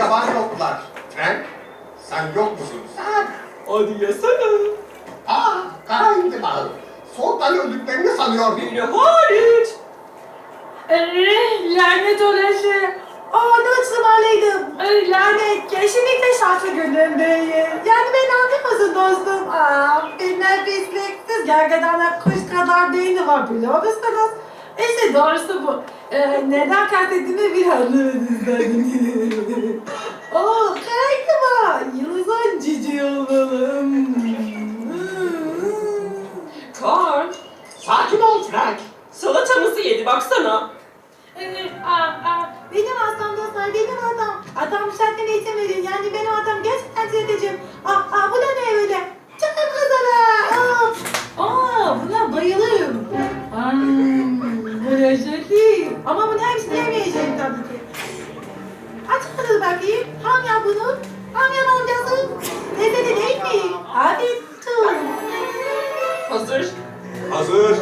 yaban yoklar. Frank, sen yok musun? Sen. Hadi yesene. Aa, kara indi bağı. Soğuktan öldüklerini sanıyor. Beni hariç. Ee, lanet olası. Aa ne ısmarlaydım. Ee, lanet. Kesinlikle şartlı günüm değil. Yani beni anlamasın dostum. Aa, bilmem pislik. Siz gergedanlar kuş kadar beyni var biliyor musunuz? İşte doğrusu bu. Ee, neden kastettiğimi bir anlamadınız Frank. salatamızı yedi baksana. Evet, aa, aa, benim hastam dostlar, benim adam. Adam zaten eğitim verin. Yani benim adam gerçekten tüketeceğim. Aa, aa, bu da ne öyle? Çakal kazana. Aa, aa, buna bayılırım. Hmm, bu lezzetli. Ama bunun hepsini yemeyeceğim tabii ki. Aç tadını bakayım. Ham ya bunu. Ham ya amcası. Lezzetli değil mi? Afiyet olsun. Hazır. Hazır.